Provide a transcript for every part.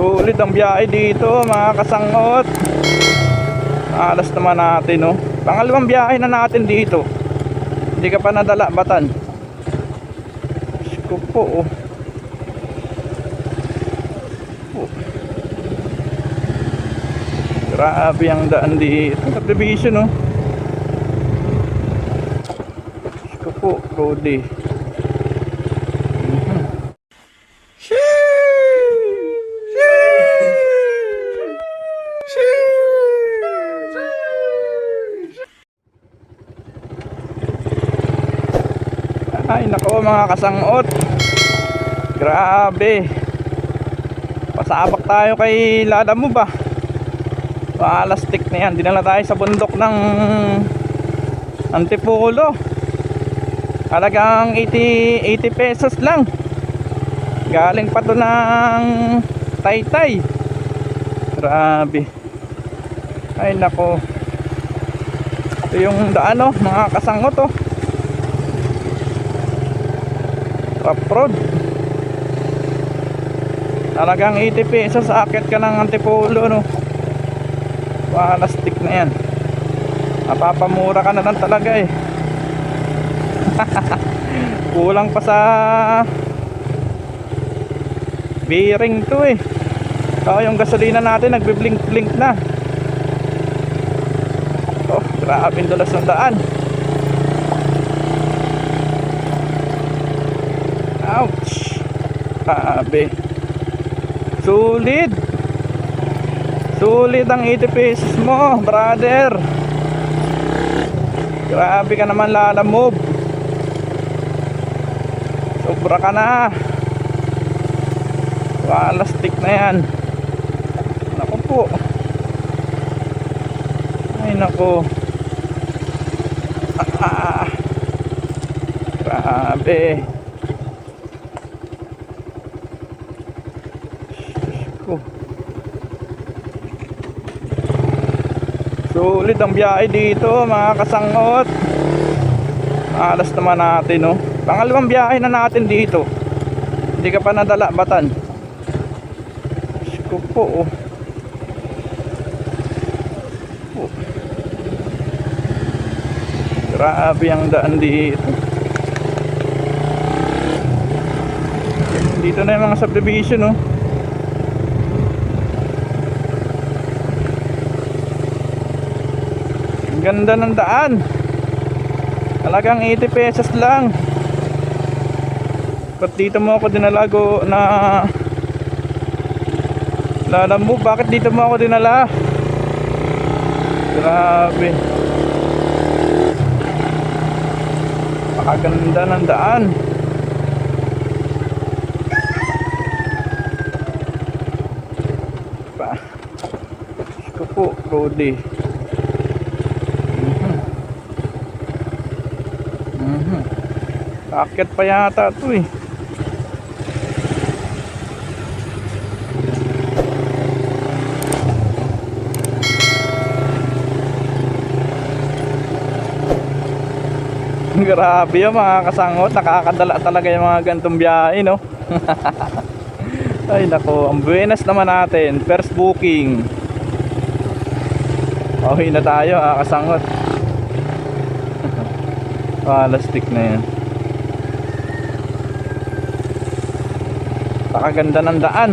Sulit ang biyahe dito mga kasangot. Alas naman natin no. Pangalawang biyahe na natin dito. Hindi ka pa nadala batan. Ko po oh. Oh. Grabe ang daan dito. Subdivision oh. Diyos ko po, Rodi. Ay nako mga kasangot Grabe. Pasabak tayo kay Lada mo ba Palastik na yan. Dinala tayo sa bundok ng Antipolo Halagang 80, 80 pesos lang. Galing pa to ng Taytay. Grabe. Ay nako. Ito yung daan oh Mga kasangot oh Rough road Talagang 80 pesos Akit ka ng antipolo no? Palastik na yan. Mapapamura ka na lang talaga eh. Kulang pa sa Bearing to eh. Oh, yung gasolina natin nagbiblink-blink na. Oh, grabe dulas ng daan Grabe. Sulit! Sulit ang 80 pesos mo, brother! Grabe ka naman lalamove. Sobra ka na. Palastik na yan. Naku po. Ay naku. Ah, ah. Grabe. ko. Sulit ang biyahe dito mga kasangot. Alas naman natin no. Pangalawang biyahe na natin dito. Hindi ka pa nadala batan. Diyos ko po oh. Oh. Grabe ang daan dito. Dito na yung mga subdivision no. Ganda ng daan. Talagang 80 pesos lang. Ba't dito mo ako dinalago na Lala mo, bakit dito mo ako dinala? Grabe. Pakaganda ng daan. Pa. Ito po. Akit pa yata ito eh. Grabe yung mga kasangot, nakakadala talaga yung mga gantong biyahe, no? Ay nako, ang buenas naman natin, first booking. Okay na tayo, mga kasangot. Palastik na yan. Pakaganda ng daan.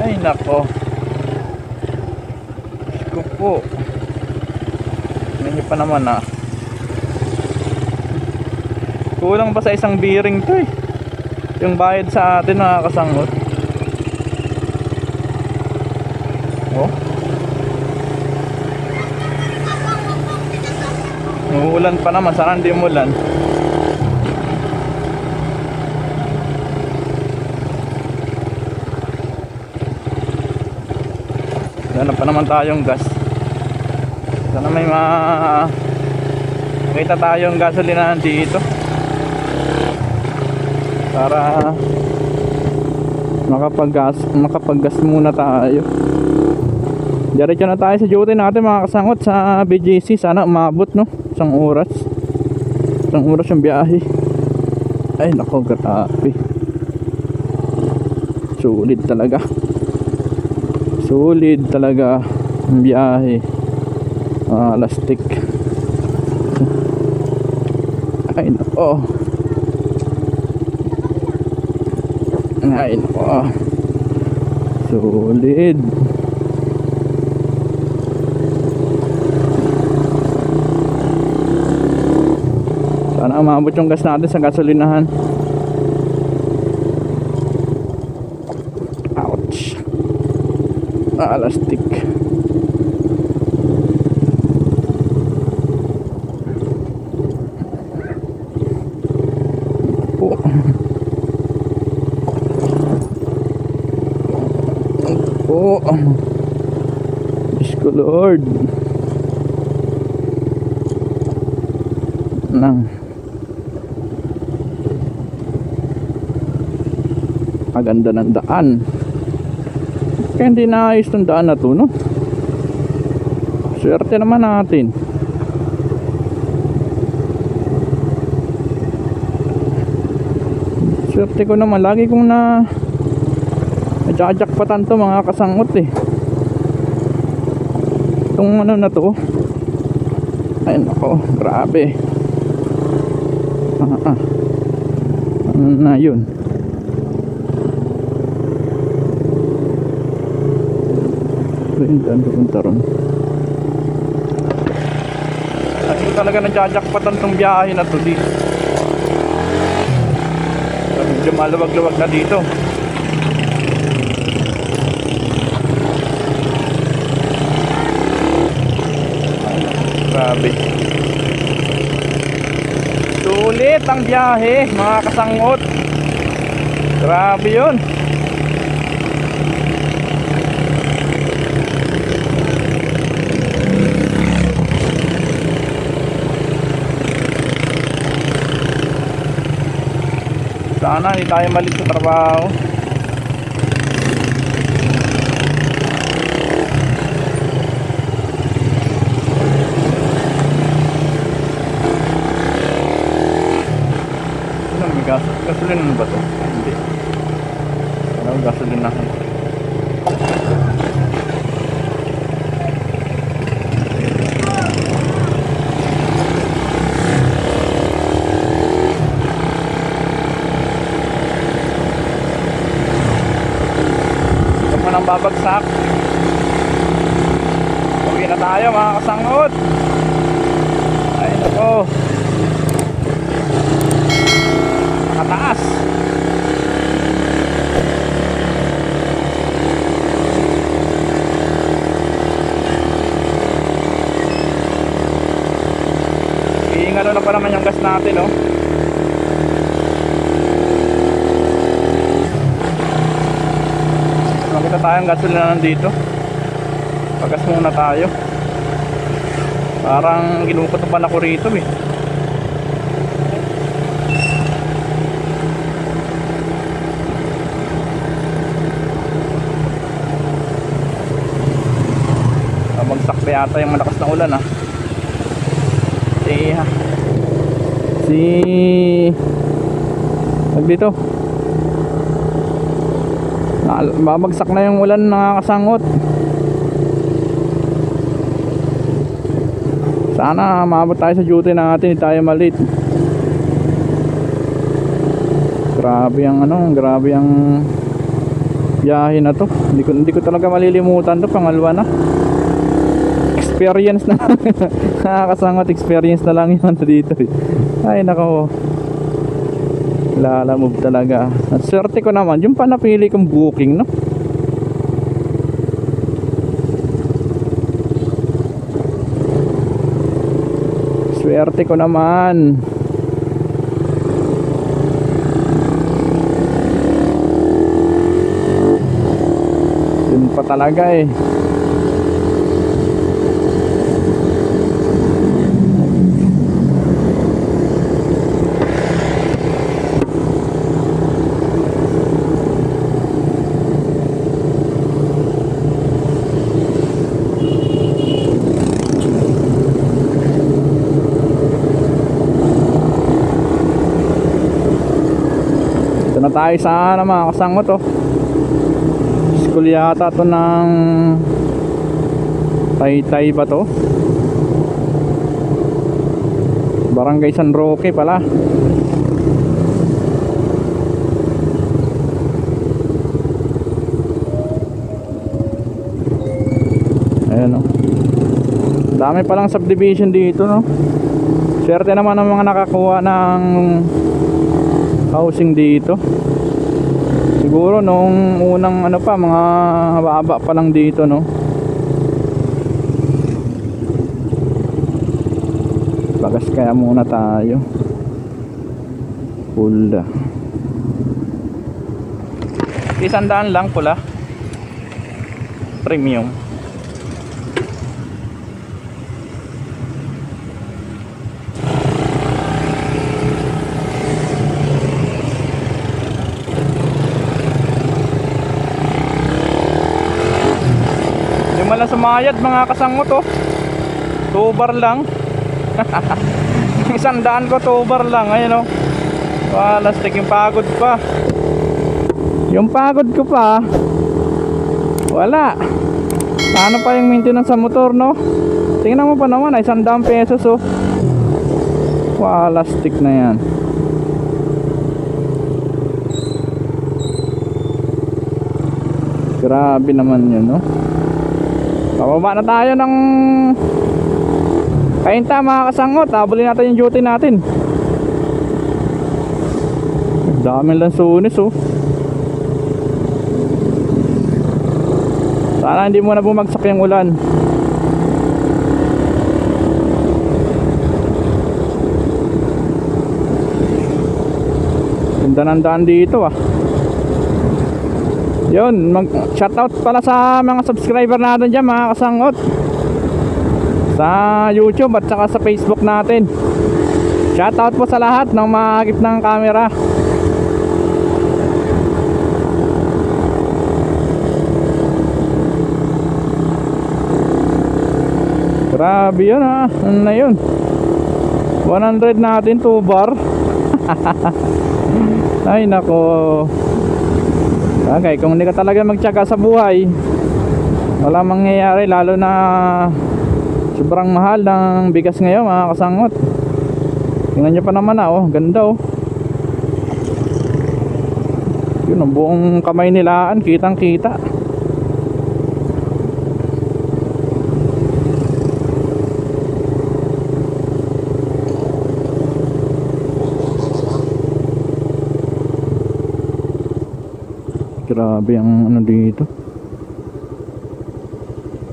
Ay nako. Diyos ko po. Pa naman ah. Kulang pa sa isang bearing to eh. Yung bayad sa atin mga kasangot. Oh. Umuulan pa naman, sana hindi umulan. Sana pa naman tayong gas. Sana may ma Kita tayong gasolina dito. Para makapaggas makapaggas muna tayo. Diretso na tayo sa duty natin mga kasangot sa BGC. Sana umabot no. Isang oras. Isang oras yung biyahe. Ay nako grabe. Sulit talaga. Sulit talaga ang biyahe. Ah, lastik. Ay, nako. Ay, nako. Solid. Sana umabot yung gas natin sa gasolinahan. Lastik. Po. Po. Diyos ko Lord. Nang. Maganda ng daan. Kaya hindi naayos ng daan na to, no? Swerte naman natin. Swerte ko naman. Lagi kong na Nadjajakpatan to mga kasangot eh. Itong ano na to. Ay nako, grabe. Ah, ah. Ano na yun? Ayun, daan pupunta ron. Ko talaga nadjajakpatan tong biyahe na to dito. Medyo maluwag-luwag na dito. Grabe. Sulit ang biyahe, mga kasangot. Grabe yun. Sana hindi tayo malit sa trabaho. Ano, gas gasolina na ba to? Ah, Hindi. Ano, gasolina na. Babagsak. Uwi na tayo mga kasangot. Ay nako. Nakataas. Iingalo na pa naman yung gas natin, oh. Tayong gasolina nandito. Pagas muna tayo. Parang ginukot pa ako rito, eh. Ah, Bagsak pa yata yung malakas na ulan ah. Si si Tag dito. Babagsak na yung ulan nakakasangot. Sana maabot tayo sa duty natin, hindi tayo malit. Grabe ang ano, grabe ang biyahe na to. Hindi ko hindi ko talaga malilimutan to, pangalawa na. Experience na. Nakakasangot experience na lang yun dito. eh. Ay nako. Lalamove talaga. Ang swerte ko naman, yung pa napili kong booking, no? Swerte ko naman. Yun pa talaga eh. Tayo sa ano, mga kasangot oh. School yata to ng Taytay ba to? Barangay San Roque pala. Ayan o. Dami palang subdivision dito no. Swerte naman ang mga nakakuha ng housing dito. Siguro nung unang ano pa mga haba pa lang dito no. Bagas kaya muna tayo. Pula. Isandaan lang pula. Premium. Sumayad mga kasangot oh. Tubar lang. Isang daan ko tubar lang. Ayun oh. Wala stick yung pagod pa. Yung pagod ko pa. Wala. Paano pa yung maintenance sa motor no? Tingnan mo pa naman ay isang daang pesos oh. Wala stick na yan. Grabe naman yun no. Pababa na tayo ng Kainta mga kasangot. Habulin natin yung duty natin. Dami lang sunis oh. Sana hindi mo na bumagsak yung ulan. Ganda ng daan dito ah yun, mag shoutout pala sa mga subscriber natin dyan mga kasangot. Sa YouTube at saka sa Facebook natin. Shoutout po sa lahat ng makakip ng camera. Grabe yun ha, ano na yun? 100 natin 2 bar. Ay nako Okay, kung hindi ka talaga magtyaga sa buhay, wala mangyayari lalo na sobrang mahal ng bigas ngayon mga kasangot. Tingnan nyo pa naman ah, oh, ganda oh. Yun, ang buong kamay nilaan, kitang kita. Grabe ang ano dito.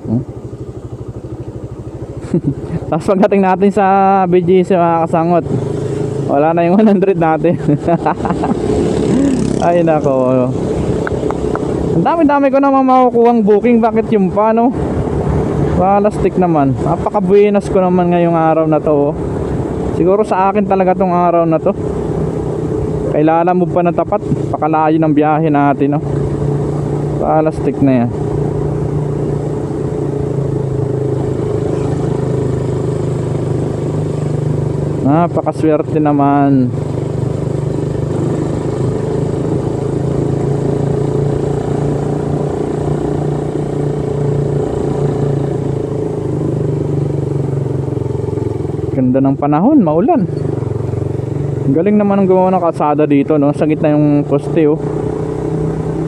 Oh. Tapos pagdating natin sa BGC mga kasangot, wala na yung 100 natin. Ay nako. Ang dami-dami ko naman makukuhang booking. Bakit yung pa no? Palastik naman. Napaka-buenas ko naman ngayong araw na to. oh. Siguro sa akin talaga tong araw na to. Kailangan mo pa na tapat. Pakalayo ng biyahe natin, no? Palastik na yan. Napakaswerte naman. Ganda ng panahon, maulan. Galing naman ang gumawa ng kalsada dito, no? Sa gitna yung poste, oh.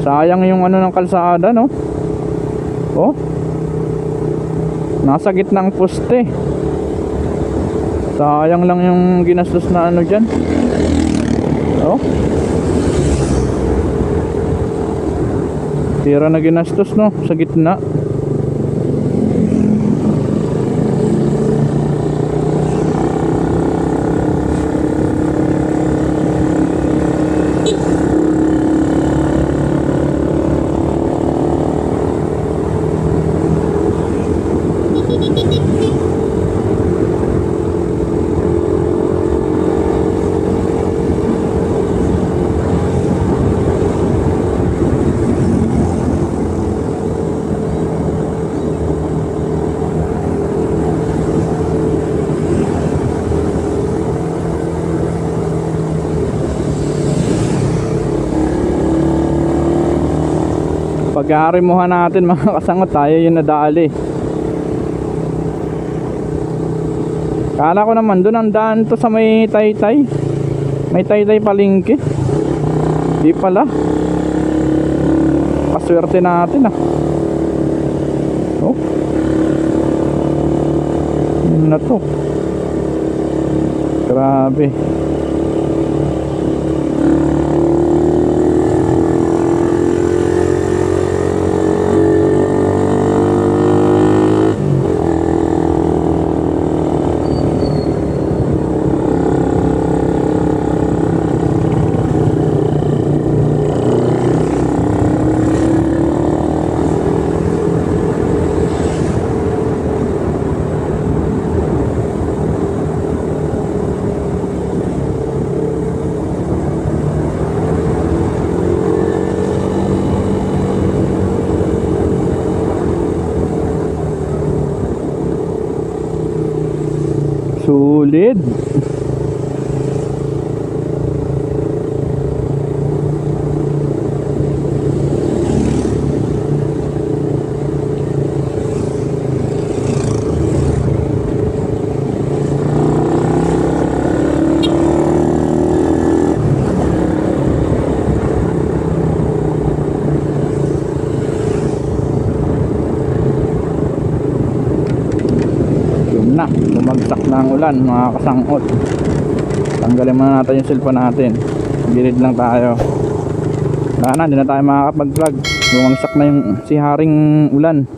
Sayang yung ano ng kalsada, no? Oh. Nasa gitna ng poste. Sayang lang yung ginastos na ano dyan. Oh. Tira na ginastos, no? Sa gitna. Pag-aarimuhan natin mga kasangot, tayo yung nadali. Kala ko naman doon ang daan to sa may taytay. May taytay palingki. Di pala. Paswerte natin ah. Oh. Ano na to? Grabe. Sulit. Yun na, bumagsak na ang ulan mga kasangot. Tanggalin muna natin yung cellphone natin. Gilid lang tayo. Wala na, hindi na tayo makakapag-vlog. Bumagsak na yung si Haring ulan.